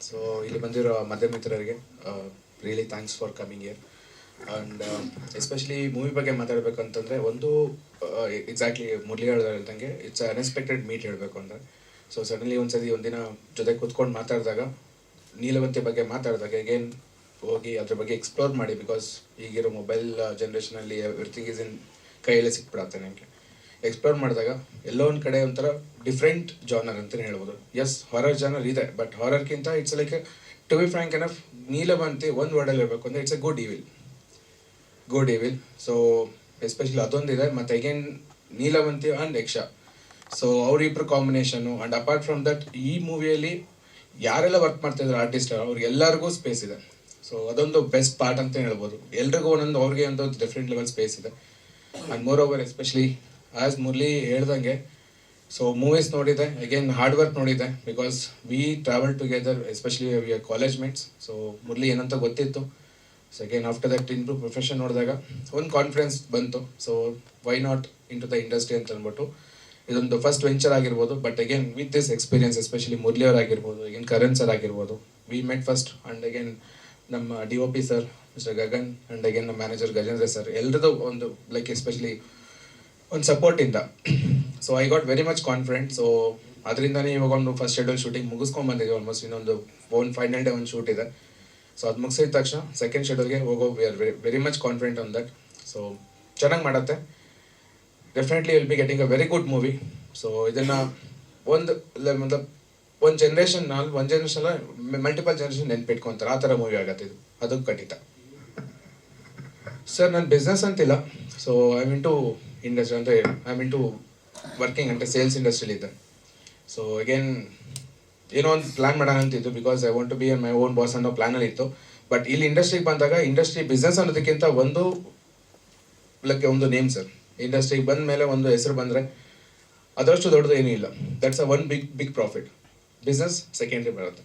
So ಇಲ್ಲಿ ಬಂದಿರೋ ಮಧ್ಯ ಮಿತ್ರರಿಗೆ really thanks for coming here and especially movie ಬಗ್ಗೆ ಮಾತಾಡಬೇಕು ಅಂತಂದರೆ ಒಂದು ಎಕ್ಸಾಕ್ಟ್ಲಿ ಮುರಳಿ ಹೇಳ್ದಂಗೆ ಇಟ್ಸ್ ಅನ್ಎಕ್ಸ್ಪೆಕ್ಟೆಡ್ ಮೀಟ್ ಹೇಳಬೇಕು ಅಂದರೆ ಸೊ ಸಡನ್ಲಿ ಒಂದ್ಸತಿ ಒಂದಿನ ಜೊತೆ ಕೂತ್ಕೊಂಡು ಮಾತಾಡಿದಾಗ, ನೀಲವಂತಿ ಬಗ್ಗೆ ಮಾತಾಡಿದಾಗ ಅಗೇನ್ ಹೋಗಿ ಅದ್ರ ಬಗ್ಗೆ ಎಕ್ಸ್ಪ್ಲೋರ್ ಮಾಡಿ ಬಿಕಾಸ್ ಈಗಿರೋ ಮೊಬೈಲ್ ಜನ್ರೇಷನಲ್ಲಿ ಎವ್ರಿಥಿಂಗ್ ಈಸ್ ಇನ್ ಕೈಯಲ್ಲೇ ಸಿಕ್ಬಿಡತ್ತೆ ನನಗೆ ಎಕ್ಸ್ಪ್ಲೋರ್ ಮಾಡಿದಾಗ ಎಲ್ಲೋ ಒಂದು ಕಡೆ ಒಂಥರ ಡಿಫ್ರೆಂಟ್ ಜಾನರ್ ಅಂತಲೇ ಹೇಳ್ಬೋದು. ಎಸ್ ಹಾರರ್ ಜಾನರ್ ಇದೆ but ಹಾರರ್ಗಿಂತ it's like to be frank enough Neelavanthi ಒಂದು ವರ್ಡಲ್ಲಿ ಇರಬೇಕು ಅಂದರೆ it's a good evil good evil so especially ಅದೊಂದಿದೆ ಮತ್ತು again Neelavanthi and Yaksha. So ಅವರಿಬ್ಬರು combination and apart from that ಈ ಮೂವಿಯಲ್ಲಿ ಯಾರೆಲ್ಲ ವರ್ಕ್ ಮಾಡ್ತಾ ಇದ್ದಾರೆ ಆರ್ಟಿಸ್ಟ್ ಅವ್ರಿಗೆಲ್ಲರಿಗೂ ಸ್ಪೇಸ್ ಇದೆ. ಸೊ ಅದೊಂದು ಬೆಸ್ಟ್ ಪಾರ್ಟ್ ಅಂತ ಹೇಳ್ಬೋದು. ಎಲ್ರಿಗೂ ಒಂದೊಂದು ಅವ್ರಿಗೆ ಒಂದು ಡಿಫ್ರೆಂಟ್ ಲೆವೆಲ್ ಸ್ಪೇಸ್ ಇದೆ. And moreover especially as Murali ಹೇಳ್ದಂಗೆ. ಸೊ ಮೂವೀಸ್ ನೋಡಿದೆ. ಅಗೇನ್ ಹಾರ್ಡ್ ವರ್ಕ್ ನೋಡಿದೆ because we travel together especially we are college mates so Murali ಏನಂತ ಗೊತ್ತಿತ್ತು. So again after that improve profession ನೋಡಿದಾಗ ಒಂದು ಕಾನ್ಫಿಡೆನ್ಸ್ ಬಂತು. So why not into the industry ಅಂತ ಅಂದ್ಬಿಟ್ಟು. ಇದೊಂದು ಫಸ್ಟ್ ವೆಂಚರ್ ಆಗಿರ್ಬೋದು. But again with this experience especially Murali ಅವ್ರು ಆಗಿರ್ಬೋದು ಅಗೇನ್ ಕರಣ್ ಸರ್ ಆಗಿರ್ಬೋದು we met first and again ನಮ್ಮ D O P sir mister Gagan and again ನಮ್ಮ ಮ್ಯಾನೇಜರ್ ಗಜೇಂದ್ರ ಸರ್ ಎಲ್ಲರದ್ದು ಒಂದು ಲೈಕ್ ಎಸ್ಪೆಷಲಿ ಒಂದು ಸಪೋರ್ಟಿಂದ so I got very much confident so ಅದರಿಂದನೇ ಇವಾಗ ಒಂದು ಫಸ್ಟ್ ಶೆಡ್ಯೂಲ್ ಶೂಟಿಂಗ್ ಮುಗಿಸ್ಕೊಂಡ್ ಬಂದಿದ್ದೀವಿ ಆಲ್ಮೋಸ್ಟ್ ಇನ್ನೊಂದು ಒಂದು ಫೈನಲ್ ಡೇ ಒಂದು ಶೂಟ್ ಇದೆ. ಸೊ ಅದು ಮುಗಿಸಿದ ತಕ್ಷಣ ಸೆಕೆಂಡ್ ಶೆಡ್ಯೂಲ್ಗೆ ಹೋಗೋ we are very very much confident on that so ಚೆನ್ನಾಗಿ ಮಾಡುತ್ತೆ. Definitely will be getting a very good movie so ಇದನ್ನು ಒಂದು ಮತ್ತು ಒಂದು ಜನ್ರೇಷನ್ ನಾಲ್, ಒಂದು ಜನ್ರೇಷನ್ ಮಲ್ಟಿಪಲ್ ಜನ್ರೇಷನ್ ನೆನ್ಪಿಟ್ಕೊತಾರೆ. ಆ ಥರ ಮೂವಿ ಆಗುತ್ತೆ ಇದು. ಅದು ಖಂಡಿತ. ಸರ್ ನನ್ನ ಬಿಸ್ನೆಸ್ ಅಂತಿಲ್ಲ. So I mean to industry ಅಂದರೆ ಐ ಮೀನ್ ಟು ವರ್ಕಿಂಗ್ ಅಂದರೆ ಸೇಲ್ಸ್ ಇಂಡಸ್ಟ್ರಿಲಿ ಇದ್ದೆ. ಸೊ ಅಗೇನ್ ಏನೋ ಒಂದು ಪ್ಲ್ಯಾನ್ ಮಾಡೋಣ ಅಂತಿದ್ದು because I want to be my own boss ಅನ್ನೋ ಪ್ಲ್ಯಾನಲ್ಲಿ ಇತ್ತು. ಬಟ್ ಇಲ್ಲಿ ಇಂಡಸ್ಟ್ರಿಗೆ ಬಂದಾಗ ಇಂಡಸ್ಟ್ರಿ ಬಿಸ್ನೆಸ್ ಅನ್ನೋದಕ್ಕಿಂತ ಒಂದು ಲಕ್ಕೆ ಒಂದು ನೇಮ್ ಸರ್ ಇಂಡಸ್ಟ್ರಿಗೆ ಬಂದ ಮೇಲೆ ಒಂದು ಹೆಸರು ಬಂದರೆ ಅದರಷ್ಟು ದೊಡ್ಡದು ಏನೂ ಇಲ್ಲ. That's a one big big profit business secondary ಬರುತ್ತೆ.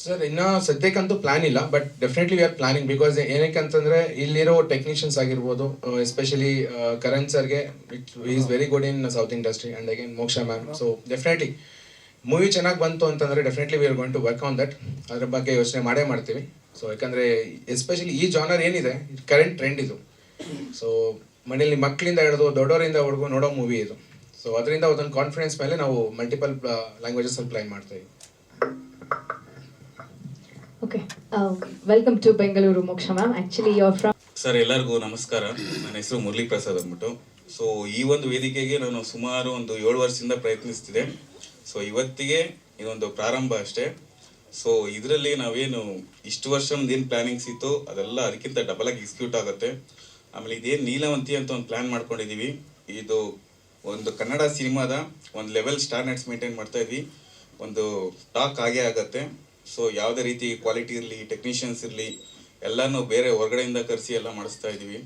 ಸರ್ ಇನ್ನು ಸದ್ಯಕ್ಕಂತೂ ಪ್ಲಾನ್ ಇಲ್ಲ but definitely we are planning because ಏನಕ್ಕೆ ಅಂತಂದರೆ ಇಲ್ಲಿರೋ ಟೆಕ್ನಿಷಿಯನ್ಸ್ ಆಗಿರ್ಬೋದು ಎಸ್ಪೆಷಲಿ ಕರಣ್ ಸರ್ಗೆ it is very good in south industry and again Moksha ma'am so definitely movie ಚೆನ್ನಾಗಿ ಬಂತು ಅಂತಂದರೆ definitely we are going to work on that ಅದ್ರ ಬಗ್ಗೆ ಯೋಚನೆ ಮಾಡೇ ಮಾಡ್ತೀವಿ. ಸೊ ಯಾಕಂದರೆ ಎಸ್ಪೆಷಲಿ ಈ ಜಾನರ್ ಏನಿದೆ ಕರೆಂಟ್ ಟ್ರೆಂಡ್ ಇದು. ಸೊ ಮನೇಲಿ ಮಕ್ಕಳಿಂದ ಹಿಡಿದು ದೊಡ್ಡವರಿಂದ ಹುಡುಗು ನೋಡೋ ಮೂವಿ ಇದು. ಸೊ ಅದರಿಂದ ಒಂದೊಂದು ಕಾನ್ಫಿಡೆನ್ಸ್ ಮೇಲೆ ನಾವು ಮಲ್ಟಿಪಲ್ ಲ್ಯಾಂಗ್ವೇಜಸ್ ಅಲ್ಲಿ ಪ್ಲಾನ್ ಮಾಡ್ತಾ Okay. Welcome to Bengaluru Moksha ma'am actually your from. Sir ಎಲ್ಲರಿಗೂ ನಮಸ್ಕಾರ. ನನ್ನ ಹೆಸರು ಮುರಳಿ ಪ್ರಸಾದ್ ಅಂದ್ಬಿಟ್ಟು. ಸೊ ಈ ಒಂದು ವೇದಿಕೆಗೆ ನಾನು ಸುಮಾರು ಒಂದು ಏಳು ವರ್ಷದಿಂದ ಪ್ರಯತ್ನಿಸ್ತಿದ್ದೆ ಸೊ ಇವತ್ತಿಗೆ ಇದೊಂದು ಪ್ರಾರಂಭ ಅಷ್ಟೇ. ಸೊ ಇದರಲ್ಲಿ ನಾವೇನು ಇಷ್ಟು ವರ್ಷ ಏನು ಪ್ಲಾನಿಂಗ್ಸ್ ಇತ್ತು ಅದೆಲ್ಲ ಅದಕ್ಕಿಂತ ಡಬಲ್ ಆಗಿ ಎಕ್ಸಿಕ್ಯೂಟ್ ಆಗುತ್ತೆ. ಆಮೇಲೆ ಇದೇನು ನೀಲವಂತಿ ಅಂತ ಒಂದು ಪ್ಲ್ಯಾನ್ ಮಾಡ್ಕೊಂಡಿದ್ದೀವಿ ಇದು ಒಂದು ಕನ್ನಡ ಸಿನಿಮಾದ ಒಂದು ಲೆವೆಲ್ ಸ್ಟ್ಯಾಂಡರ್ಡ್ಸ್ ಮೇಂಟೈನ್ ಮಾಡ್ತಾ ಇದ್ವಿ. ಒಂದು ಟಾಕ್ ಆಗೇ ಆಗತ್ತೆ. ಸೊ ಯಾವುದೇ ರೀತಿ ಕ್ವಾಲಿಟಿ ಇರಲಿ ಟೆಕ್ನಿಷಿಯನ್ಸ್ ಇರಲಿ, ಎಲ್ಲನೂ ಬೇರೆ ಹೊರಗಡೆಯಿಂದ ಕರೆಸಿ ಎಲ್ಲ ಮಾಡಿಸ್ತಾ ಇದ್ದೀವಿ.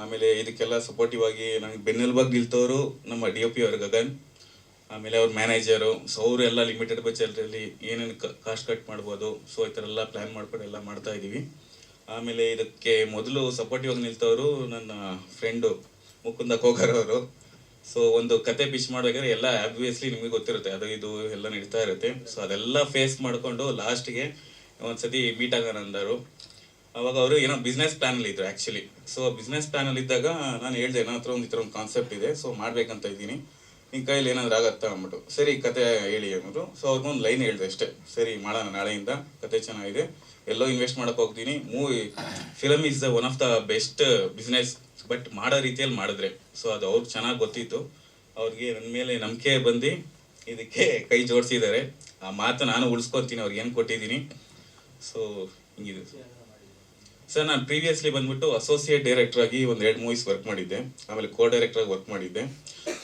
ಆಮೇಲೆ ಇದಕ್ಕೆಲ್ಲ ಸಪೋರ್ಟಿವ್ ಆಗಿ ನನಗೆ ಬೆನ್ನೆಲುಬಾಗಿ ನಿಲ್ತವರು ನಮ್ಮ ಡಿ ಒ ಪಿ ಅವ್ರ ಗಗನ್. ಆಮೇಲೆ ಅವ್ರ ಮ್ಯಾನೇಜರು ಸೊ ಅವರು ಎಲ್ಲ ಲಿಮಿಟೆಡ್ ಬಜೆಟಲ್ಲಿ ಏನೇನು ಕಾಸ್ಟ್ ಕಟ್ ಮಾಡ್ಬೋದು. ಸೊ ಈ ಥರ ಎಲ್ಲ ಪ್ಲ್ಯಾನ್ ಮಾಡ್ಕೊಂಡು ಎಲ್ಲ ಮಾಡ್ತಾ ಇದ್ದೀವಿ. ಆಮೇಲೆ ಇದಕ್ಕೆ ಮೊದಲು ಸಪೋರ್ಟಿವ್ ಆಗಿ ನಿಲ್ತವರು ನನ್ನ ಫ್ರೆಂಡು ಮುಕುಂದ ಕೋಕರ್ ಅವರು. ಸೊ ಒಂದು ಕತೆ ಪಿಚ್ ಮಾಡ್ಬೇಕಾದ್ರೆ ಎಲ್ಲ ಆಬ್ವಿಯಸ್ಲಿ ನಿಮಗೆ ಗೊತ್ತಿರುತ್ತೆ. ಅದು ಇದು ಎಲ್ಲ ನಡೀತಾ ಇರುತ್ತೆ. ಸೊ ಅದೆಲ್ಲ ಫೇಸ್ ಮಾಡಿಕೊಂಡು ಲಾಸ್ಟ್ಗೆ ಒಂದ್ಸತಿ ಮೀಟ್ ಆಗೋಣ ಅಂದರು. ಅವಾಗ ಅವರು ಏನೋ ಬಿಸ್ನೆಸ್ ಪ್ಲಾನಲ್ಲಿ ಇದ್ರು ಆ್ಯಕ್ಚುಲಿ ಸೊ ಬಿಸ್ನೆಸ್ ಪ್ಲಾನಲ್ಲಿ ಇದ್ದಾಗ ನಾನು ಹೇಳ್ದೆ, ನನ್ನ ಹತ್ರ ಒಂದು ಈ ಒಂದು ಕಾನ್ಸೆಪ್ಟ್ ಇದೆ. ಸೊ ಮಾಡ್ಬೇಕಂತ ಇದ್ದೀನಿ. ನಿಮ್ಮ ಕೈಯಲ್ಲಿ ಏನಾದರೂ ಆಗತ್ತಾ? ಅಂದ್ಬಿಟ್ಟು. ಸರಿ, ಕತೆ ಹೇಳಿ ಅನ್ನೋದು ಸೊ ಅವ್ರಿಗೊಂದು ಲೈನ್ ಹೇಳಿದೆ ಅಷ್ಟೇ. ಸರಿ, ಮಾಡೋಣ ನಾಳೆಯಿಂದ. ಕತೆ ಚೆನ್ನಾಗಿದೆ. ಎಲ್ಲೋ ಇನ್ವೆಸ್ಟ್ ಮಾಡೋಕ್ಕೆ ಹೋಗ್ತೀನಿ. Movie film is the one of the best business but ಮಾಡೋ ರೀತಿಯಲ್ಲಿ ಮಾಡಿದ್ರೆ. ಸೊ ಅದು ಅವ್ರಿಗೆ ಚೆನ್ನಾಗಿ ಗೊತ್ತಿತ್ತು. ಅವ್ರಿಗೆ ನನ್ನ ಮೇಲೆ ನಂಬಿಕೆ ಬಂದು ಇದಕ್ಕೆ ಕೈ ಜೋಡಿಸಿದ್ದಾರೆ. ಆ ಮಾತು ನಾನು ಉಳಿಸ್ಕೊತೀನಿ, ಅವ್ರಿಗೆ ಏನು ಕೊಟ್ಟಿದ್ದೀನಿ. ಸೊ ಹಿಂಗಿದೆ. ಸರ್ ನಾನು ಪ್ರೀವಿಯಸ್ಲಿ ಬಂದ್ಬಿಟ್ಟು ಅಸೋಸಿಯೇಟ್ ಡೈರೆಕ್ಟರ್ ಆಗಿ ಒಂದು ಎರಡು ಮೂವೀಸ್ ವರ್ಕ್ ಮಾಡಿದ್ದೆ. ಆಮೇಲೆ ಕೋ ಡೈರೆಕ್ಟರ್ ಆಗಿ ವರ್ಕ್ ಮಾಡಿದ್ದೆ.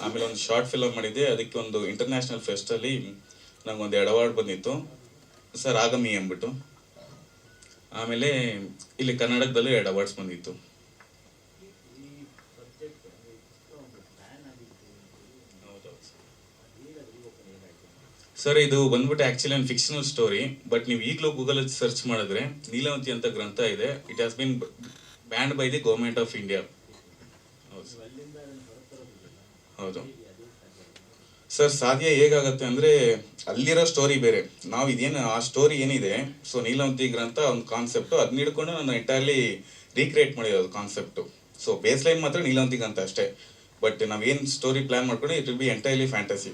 ಆಮೇಲೆ ಒಂದು ಶಾರ್ಟ್ ಫಿಲಮ್ ಮಾಡಿದ್ದೆ. ಅದಕ್ಕೆ ಒಂದು ಇಂಟರ್ನ್ಯಾಷನಲ್ ಫೆಸ್ಟಲ್ಲಿ ನಂಗೆ ಒಂದು ಎರಡು ಅವಾರ್ಡ್ ಬಂದಿತ್ತು. ಸರ್ ಆಗಮಿ ಅಂದ್ಬಿಟ್ಟು. ಆಮೇಲೆ ಇಲ್ಲಿ ಕರ್ನಾಟಕದಲ್ಲೂ ಎರಡು ಅವಾರ್ಡ್ಸ್ ಬಂದಿತ್ತು. ಸರ್ ಇದು ಬಂದ್ಬಿಟ್ಟು ಆಕ್ಚುಲಿ ಒಂದು ಫಿಕ್ಷನಲ್ ಸ್ಟೋರಿ ಬಟ್ ನೀವು ಈಗಲೂ ಗೂಗಲ್ ಸರ್ಚ್ ಮಾಡಿದ್ರೆ ನೀಲವಂತಿ ಅಂತ ಗ್ರಂಥ ಇದೆ. It has been banned by the government of India ಹೌದು. ಹೌದು. ಸರ್ ಸಾಧ್ಯ ಹೇಗಾಗತ್ತೆ ಅಂದರೆ ಅಲ್ಲಿರೋ ಸ್ಟೋರಿ ಬೇರೆ. ನಾವು ಇದೇನು, ಆ ಸ್ಟೋರಿ ಏನಿದೆ ಸೊ ನೀಲವಂತಿ ಗ್ರಂಥ ಒಂದು ಕಾನ್ಸೆಪ್ಟು ಅದನ್ನ ಹಿಡ್ಕೊಂಡು ನಾನು ಎಂಟೈರ್ಲಿ ರೀಕ್ರಿಯೇಟ್ ಮಾಡಿರೋದು ಕಾನ್ಸೆಪ್ಟು ಸೊ ಬೇಸ್ ಲೈನ್ ಮಾತ್ರ ನೀಲವಂತಿ ಗ್ರಂಥ ಅಷ್ಟೇ. ಬಟ್ ನಾವೇನು ಸ್ಟೋರಿ ಪ್ಲ್ಯಾನ್ ಮಾಡ್ಕೊಂಡು it will be entirely fantasy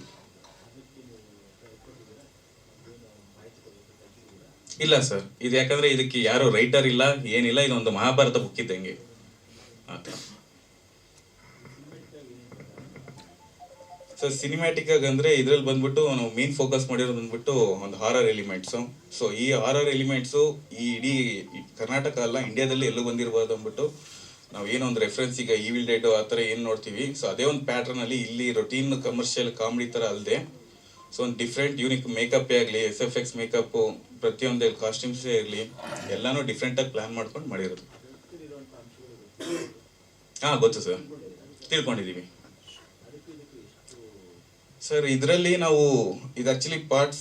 ಇಲ್ಲ ಸರ್. ಇದು ಯಾಕಂದ್ರೆ ಇದಕ್ಕೆ ಯಾರು ರೈಟರ್ ಇಲ್ಲ, ಏನಿಲ್ಲ ಇದೊಂದು ಮಹಾಭಾರತ ಬುಕ್ ಇದ್ದಂಗೆ ಸರ್ ಸಿನಿಮ್ಯಾಟಿಕ್ ಆಗಿ ಅಂದ್ರೆ ಇದ್ರಲ್ಲಿ ಬಂದ್ಬಿಟ್ಟು ನಾವು ಮೇನ್ ಫೋಕಸ್ ಮಾಡಿರೋದು ಬಂದ್ಬಿಟ್ಟು ಒಂದು ಹಾರರ್ ಎಲಿಮೆಂಟ್ಸ್ ಸೊ ಈ ಹಾರರ್ ಎಲಿಮೆಂಟ್ಸ್ ಈ ಇಡೀ ಕರ್ನಾಟಕ ಅಲ್ಲ ಇಂಡಿಯಾದಲ್ಲಿ ಎಲ್ಲೂ ಬಂದಿರಬಾರ್ದು ಅಂದ್ಬಿಟ್ಟು ನಾವು ಏನೋ ಒಂದು ರೆಫರೆನ್ಸ್ ಈಗ ಈವಿಲ್ ಡೇಟು ಆ ಥರ ಏನು ನೋಡ್ತೀವಿ. ಸೊ ಅದೇ ಒಂದು ಪ್ಯಾಟರ್ನ್ ಅಲ್ಲಿ ಇಲ್ಲಿ ರೊಟೀನ್ ಕಮರ್ಷಿಯಲ್ ಕಾಮಿಡಿ ಥರ ಅಲ್ಲದೆ ಸೊ ಒಂದು ಡಿಫ್ರೆಂಟ್ ಯೂನಿಕ್ ಮೇಕಪ್ ಆಗಲಿ ಎಸ್ ಎಫ್ ಎಕ್ಸ್ ಮೇಕಪ್ ಪ್ರತಿಯೊಂದು ಕಾಸ್ಟ್ಯೂಮ್ಸೇ ಇರಲಿ, ಎಲ್ಲಾನು ಡಿಫ್ರೆಂಟ್ ಆಗಿ ಪ್ಲಾನ್ ಮಾಡ್ಕೊಂಡು ಮಾಡಿರೋದು. ಹಾ, ಗೊತ್ತು ಸರ್. ತಿಳ್ಕೊಂಡಿದ್ದೀವಿ ಸರ್, ಇದರಲ್ಲಿ ನಾವು ಇದು actually part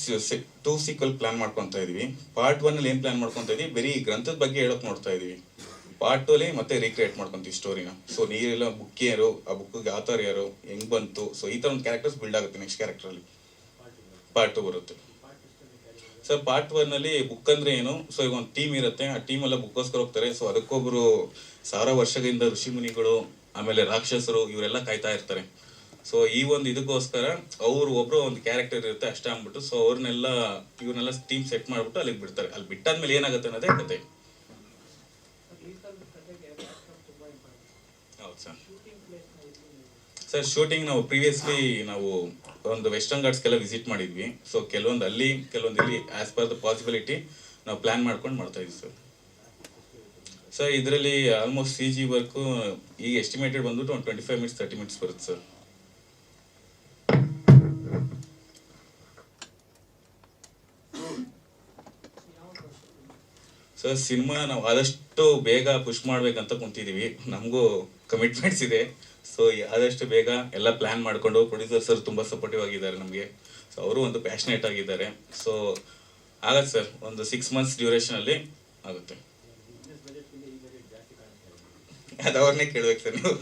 two sequel plan ಮಾಡ್ಕೊತಾ ಇದೀವಿ. ಪಾರ್ಟ್ ಒನ್ ಅಲ್ಲಿ ಏನ್ ಪ್ಲಾನ್ ಮಾಡ್ಕೊತಾ ಇದೀವಿ? ಬರೀ ಗ್ರಂಥದ ಬಗ್ಗೆ ಹೇಳಕ್ ನೋಡ್ತಾ ಇದೀವಿ. ಪಾರ್ಟ್ ಟೂ ಅಲ್ಲಿ ಮತ್ತೆ ರೀಕ್ರಿಯೇಟ್ ಮಾಡ್ಕೊಂತೀವಿ ಸ್ಟೋರಿನ ಸೊ ನೀರೆಲ್ಲ ಬುಕ್ ಯಾರು, ಆ ಬುಕ್ಗೆ ಆತರ್ ಯಾರು, ಹೆಂಗ್ ಬಂತು? ಸೊ ಈ ತರ ಒಂದು ಕ್ಯಾರೆಕ್ಟರ್ಸ್ ಬಿಲ್ಡ್ ಆಗುತ್ತೆ ನೆಕ್ಸ್ಟ್ ಕ್ಯಾರೆಕ್ಟರ್ ಅಲ್ಲಿ. ಪಾರ್ಟ್ ಟು ಬರುತ್ತೆ. ಸರ್ ಪಾರ್ಟ್ ಒನ್ ಅಲ್ಲಿ ಬುಕ್ ಅಂದ್ರೆ ಏನು? ಸೊ ಈಗ ಒಂದು ಟೀಮ್ ಇರುತ್ತೆ. ಆ ಟೀಮ್ ಎಲ್ಲ ಬುಕ್ಕೋಸ್ಕರ ಹೋಗ್ತಾರೆ. ಸೊ ಅದಕ್ಕೊಬ್ರು ಸಾವಿರ ವರ್ಷಗಳಿಂದ ಋಷಿ ಮುನಿಗಳು ಆಮೇಲೆ ರಾಕ್ಷಸರು ಇವರೆಲ್ಲ ಕಾಯ್ತಾ ಇರ್ತಾರೆ. ಸೊ ಈ ಒಂದು ಇದಕ್ಕೋಸ್ಕರ ಅವ್ರು ಒಬ್ರು ಒಂದು ಕ್ಯಾರೆಕ್ಟರ್ ಇರುತ್ತೆ ಅಷ್ಟೇ ಅಂದ್ಬಿಟ್ಟು. ಸೊ ಅವ್ರನ್ನೆಲ್ಲ ಇವ್ರನ್ನೆಲ್ಲ ಟೀಮ್ ಸೆಟ್ ಮಾಡ್ಬಿಟ್ಟು ಅಲ್ಲಿಗೆ ಬಿಡ್ತಾರೆ. ಅಲ್ಲಿ ಬಿಟ್ಟಾದ್ಮೇಲೆ ಏನಾಗುತ್ತೆ ಅನ್ನೋದೇ ಕತೆ. ಹೌದು ಸರ್. ಸರ್ ಶೂಟಿಂಗ್ ನಾವು ಪ್ರೀವಿಯಸ್ಲಿ ನಾವು ಒಂದು ವೆಸ್ಟರ್ನ್ ಘಾಟ್ಸ್ಗೆಲ್ಲ ವಿಸಿಟ್ ಮಾಡಿದ್ವಿ. ಸೊ ಕೆಲವೊಂದು ಅಲ್ಲಿ, ಕೆಲವೊಂದು ಇಲ್ಲಿ ಆಸ್ ಪರ್ ದ ಪಾಸಿಬಿಲಿಟಿ ನಾವು ಪ್ಲ್ಯಾನ್ ಮಾಡ್ಕೊಂಡು ಮಾಡ್ತಾ ಇದ್ವಿ ಸರ್. ಸರ್ ಇದರಲ್ಲಿ ಆಲ್ಮೋಸ್ಟ್ ಸಿ ಜಿ ವರ್ಕು ಈಗ ಎಸ್ಟಿಮೇಟೆಡ್ ಬಂದ್ಬಿಟ್ಟು ಒಂದು twenty five minutes thirty minutes ಬರುತ್ತೆ ಸರ್. ಸರ್ ಸಿನಿಮಾ ನಾವು ಆದಷ್ಟು ಬೇಗ ಪುಷ್ ಮಾಡ್ಬೇಕಂತ ಕುಂತಿದೀವಿ. ನಮಗೂ ಕಮಿಟ್ಮೆಂಟ್ಸ್ ಇದೆ. ಸೊ ಆದಷ್ಟು ಬೇಗ ಎಲ್ಲ ಪ್ಲಾನ್ ಮಾಡ್ಕೊಂಡು ಪ್ರೊಡ್ಯೂಸರ್ ಸರ್ ತುಂಬ ಸಪೋರ್ಟಿವ್ ಆಗಿದ್ದಾರೆ ನಮಗೆ. ಸೊ ಅವರು ಒಂದು ಪ್ಯಾಷನೇಟ್ ಆಗಿದ್ದಾರೆ. ಸೊ ಆಗತ್ತೆ ಸರ್. ಒಂದು ಸಿಕ್ಸ್ ಮಂತ್ಸ್ ಡ್ಯೂರೇಷನಲ್ಲಿ ಆಗುತ್ತೆ. ಅದು ಅವ್ರನ್ನೇ ಕೇಳ್ಬೇಕು ಸರ್ ನೀವು.